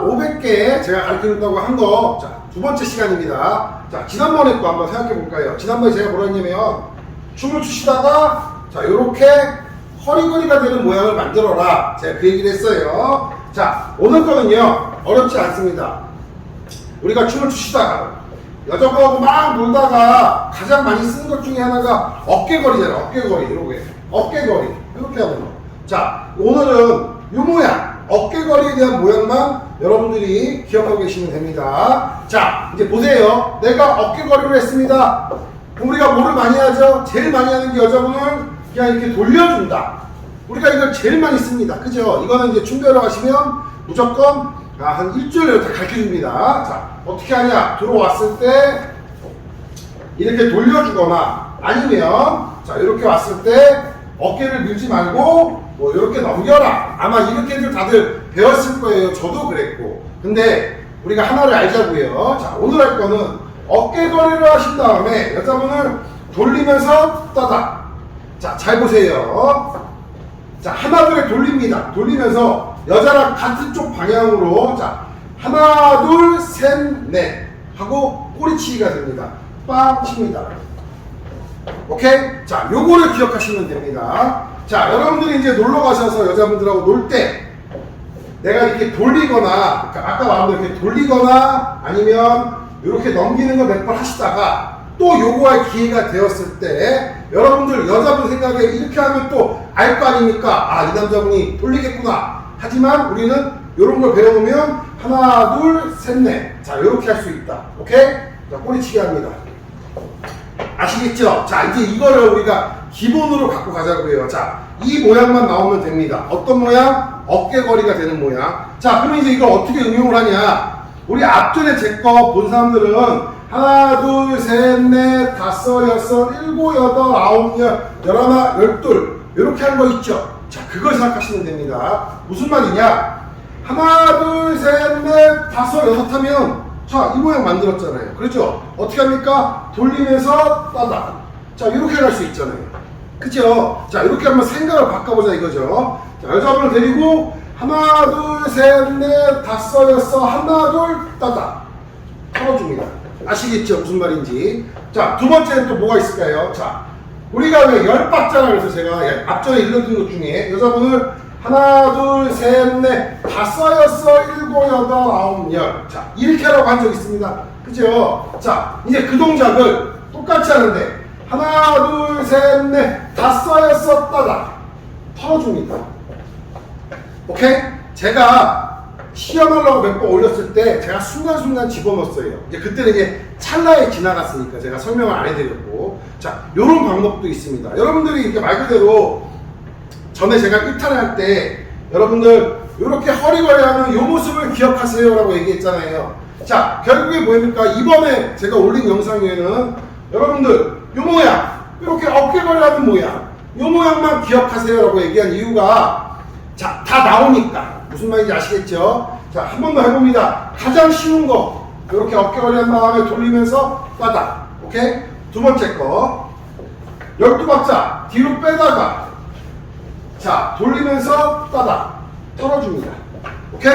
500개 제가 가르쳐준다고 한 거, 자, 두 번째 시간입니다. 자, 지난번에 또 한번 생각해 볼까요? 지난번에 제가 뭐라 했냐면, 춤을 추시다가, 자, 요렇게 허리거리가 되는 모양을 만들어라. 제가 그 얘기를 했어요. 자, 오늘 거는요, 어렵지 않습니다. 우리가 춤을 추시다가, 여자분하고 막 놀다가 가장 많이 쓰는 것 중에 하나가 어깨거리잖아요. 어깨거리, 이렇게. 어깨거리. 이렇게 하는 거. 자, 오늘은 이 모양. 어깨거리에 대한 모양만 여러분들이 기억하고 계시면 됩니다. 자, 이제 보세요. 내가 어깨거리를 했습니다. 우리가 뭐를 많이 하죠? 제일 많이 하는 게 여자분을 그냥 이렇게 돌려준다. 우리가 이걸 제일 많이 씁니다. 그죠? 이거는 이제 춤배우러 가시면 무조건 아, 한 일주일에 다 가르쳐 줍니다. 자, 어떻게 하냐? 들어왔을 때 이렇게 돌려주거나 아니면 자, 이렇게 왔을 때 어깨를 밀지 말고 뭐 이렇게 넘겨라. 아마 이렇게들 다들 배웠을 거예요. 저도 그랬고. 근데 우리가 하나를 알자고요. 자, 오늘 할 거는 어깨거리를 하신 다음에 여자분을 돌리면서 떠다. 자, 잘 보세요. 자, 하나 둘에 돌립니다. 돌리면서 여자랑 같은 쪽 방향으로 자, 하나 둘 셋 넷 하고 꼬리치기가 됩니다. 빵 칩니다. 오케이? 자, 요거를 기억하시면 됩니다. 자, 여러분들이 이제 놀러 가셔서 여자분들하고 놀 때 내가 이렇게 돌리거나 그러니까 아까 말한 대로 이렇게 돌리거나 아니면 이렇게 넘기는 거몇번 하시다가 또 요거할 기회가 되었을 때 여러분들 여자분 생각에 이렇게 하면 또 알 거 아닙니까? 아, 이 남자분이 돌리겠구나. 하지만 우리는 이런 걸 배워놓으면 하나, 둘, 셋, 넷. 자, 이렇게 할 수 있다. 오케이? 자, 꼬리치기 합니다. 아시겠죠? 자, 이제 이거를 우리가 기본으로 갖고 가자고요. 자, 이 모양만 나오면 됩니다. 어떤 모양? 어깨거리가 되는 모양. 자, 그러면 이제 이걸 어떻게 응용을 하냐? 우리 앞전에 제 거 본 사람들은 하나, 둘, 셋, 넷, 다섯, 여섯, 일곱, 여덟, 아홉, 열, 열하나, 열둘. 이렇게 한 거 있죠? 자, 그걸 생각하시면 됩니다. 무슨 말이냐? 하나, 둘, 셋, 넷, 다섯, 여섯 하면 자, 이 모양 만들었잖아요. 그렇죠? 어떻게 합니까? 돌리면서 따다. 자, 이렇게 할수 있잖아요. 그죠? 자, 이렇게 한번 생각을 바꿔보자 이거죠. 자, 여자분을 데리고 하나, 둘, 셋, 넷, 다섯, 여섯, 하나, 둘, 따다. 털어줍니다. 아시겠죠? 무슨 말인지. 자, 두 번째는 또 뭐가 있을까요? 자, 우리가 왜열 박자라 그래서 제가 예, 앞전에 읽었던 것 중에 여자분을 하나, 둘, 셋, 넷, 다섯, 여섯, 일곱, 여덟, 아홉, 열. 자, 이렇게 하라고 한 적 있습니다. 그죠? 자, 이제 그 동작을 똑같이 하는데, 하나, 둘, 셋, 넷, 다섯, 여섯, 따다. 털어줍니다. 오케이? 제가 시험하려고 몇 번 올렸을 때 제가 순간순간 집어넣었어요. 이제 그때는 이제 찰나에 지나갔으니까 제가 설명을 안 해드렸고. 자, 요런 방법도 있습니다. 여러분들이 이렇게 말 그대로 전에 제가 1탄을 할 때 여러분들 이렇게 허리걸이하는 요 모습을 기억하세요라고 얘기했잖아요. 자, 결국에 뭐입니까? 이번에 제가 올린 영상에는 여러분들 요 모양, 이렇게 어깨걸이하는 모양, 요 모양만 기억하세요라고 얘기한 이유가 자, 다 나오니까 무슨 말인지 아시겠죠? 자, 한 번 더 해봅니다. 가장 쉬운 거 이렇게 어깨걸이 한 다음에 돌리면서 따다. 오케이? 두 번째 거 열두 박자 뒤로 빼다가 자, 돌리면서 따다. 털어줍니다. 오케이?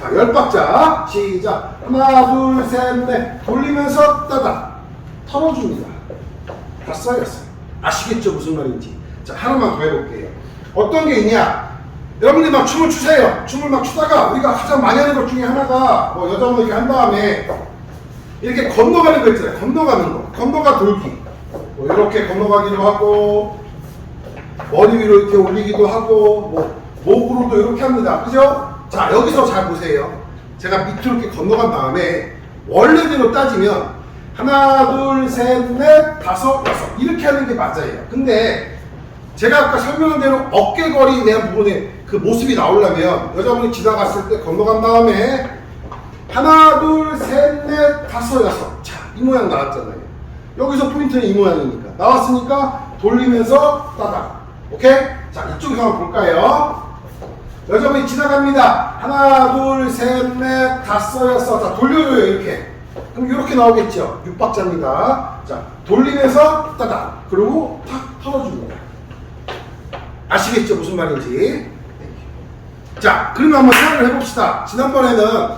자, 열 박자. 시작. 하나, 둘, 셋, 넷. 돌리면서 따다. 털어줍니다. 다 쌓였어요. 아시겠죠? 무슨 말인지. 자, 하나만 더 해볼게요. 어떤 게 있냐? 여러분들이 막 춤을 추세요. 춤을 막 추다가 우리가 가장 많이 하는 것 중에 하나가 뭐 여자분 이렇게 한 다음에 이렇게 건너가는 거 있잖아요. 건너가는 거. 건너가 돌기. 뭐 이렇게 건너가기도 하고 머리 위로 이렇게 올리기도 하고 뭐 목으로도 이렇게 합니다. 그죠? 자 여기서 잘 보세요. 제가 밑으로 이렇게 건너간 다음에 원래대로 따지면 하나 둘 셋 넷 다섯 여섯 이렇게 하는 게 맞아요. 근데 제가 아까 설명한 대로 어깨거리에 대한 부분에 그 모습이 나오려면 여자분이 지나갔을 때 건너간 다음에 하나 둘 셋 넷 다섯 여섯 자 이 모양 나왔잖아요. 여기서 포인트는 이 모양이니까 나왔으니까 돌리면서 따다 오케이? 자 이쪽에서 한번 볼까요? 여자분이 지나갑니다. 하나 둘 셋 넷 다섯 여섯 자 돌려줘요 이렇게. 그럼 이렇게 나오겠죠? 6박자입니다. 자 돌리면서 따다. 그리고 탁 털어줍니다 아시겠죠? 무슨 말인지. 자, 그러면 한번 생각을 해봅시다. 지난번에는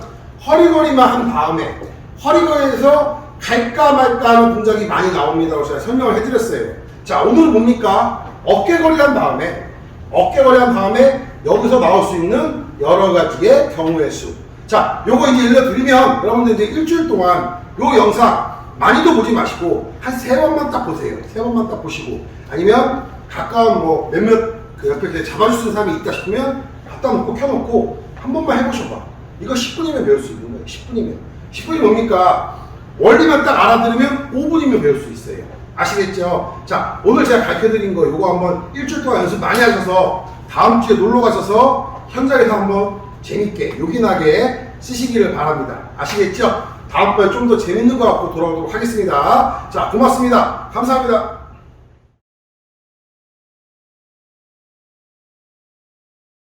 허리거리만 한 다음에 허리거리에서 갈까 말까 하는 동작이 많이 나옵니다라고 제가 설명을 해드렸어요. 자, 오늘은 뭡니까? 어깨거리 한 다음에 어깨거리 한 다음에 여기서 나올 수 있는 여러 가지의 경우의 수. 자, 요거 이제 일러드리면 여러분들 이제 일주일 동안 요 영상 많이도 보지 마시고 한 세 번만 딱 보세요. 세 번만 딱 보시고 아니면 가까운 뭐 몇몇 그 옆에 이렇게 있는 사람이 있다 싶으면 갖다 놓고 켜놓고 한 번만 해보셔봐. 이거 10분이면 배울 수 있는 거예요. 10분이면. 10분이 뭡니까? 원리만 딱 알아들으면 5분이면 배울 수 있어요. 아시겠죠? 자, 오늘 제가 가르쳐드린 거 이거 한번 일주일 동안 연습 많이 하셔서 다음 주에 놀러 가셔서 현장에서 한번 재밌게 요긴하게 쓰시기를 바랍니다. 아시겠죠? 다음번에 좀 더 재밌는 거 갖고 돌아오도록 하겠습니다. 자, 고맙습니다. 감사합니다.